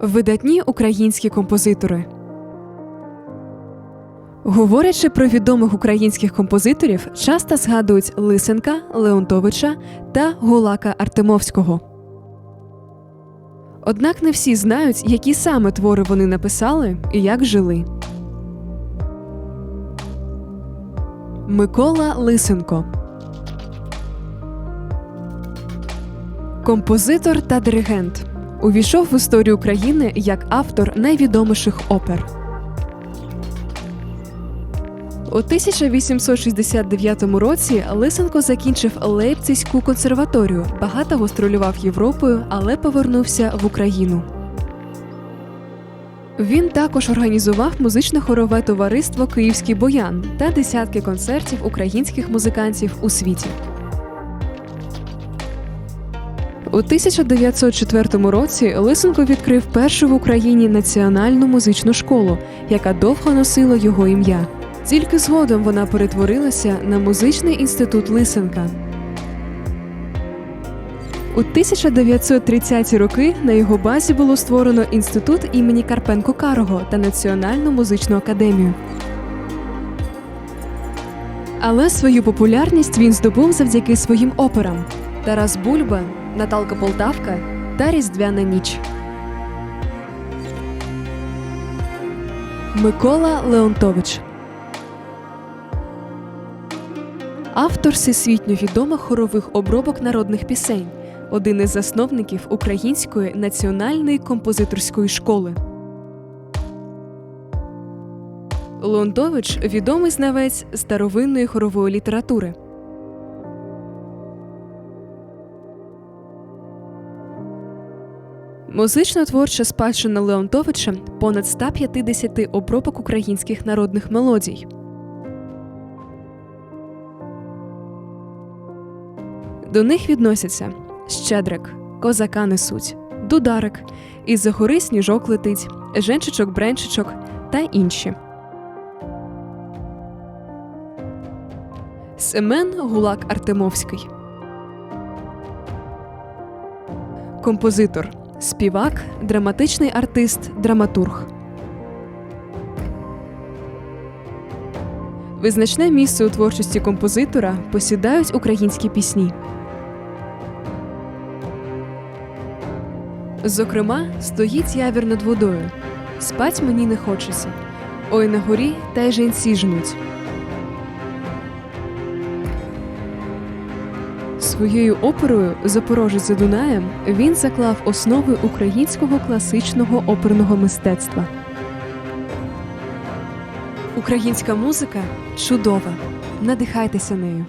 Видатні українські композитори. Говорячи про відомих українських композиторів, часто згадують Лисенка, Леонтовича та Гулака Артемовського. Однак не всі знають, які саме твори вони написали і як жили. Микола Лисенко Композитор та диригент. Увійшов в історію України як автор найвідоміших опер. У 1869 році Лисенко закінчив Лейпцизьку консерваторію, багато гастролював Європою, але повернувся в Україну. Він також організував музичне хорове товариство Київський боян та десятки концертів українських музикантів у світі. 1904 році Лисенко відкрив першу в Україні національну музичну школу, яка довго носила його ім'я. Тільки згодом вона перетворилася на музичний інститут Лисенка. У 1930-ті роки на його базі було створено інститут імені Карпенко Карого та Національну музичну академію. Але свою популярність він здобув завдяки своїм операм Тарас Бульба, Наталка Полтавка та Різдвяна ніч. Микола Леонтович Автор всесвітньо відомих хорових обробок народних пісень, один із засновників Української національної композиторської школи. Леонтович відомий знавець старовинної хорової літератури. Музично-творча спадщина Леонтовича понад 150 обробок українських народних мелодій. До них відносяться Щедрик, Козака несуть, Дударик, Із за гори сніжок летить, Женчичок бренчичок та інші. Семен Гулак Артемовський. Композитор, співак, драматичний артист, драматург. Визначне місце у творчості композитора посідають українські пісні. Зокрема, стоїть явір над водою. Спать мені не хочеться. Ой на горі та й жінці жнуть. Своєю оперою Запорожець за Дунаєм він заклав основи українського класичного оперного мистецтва. Українська музика чудова. Надихайтеся нею.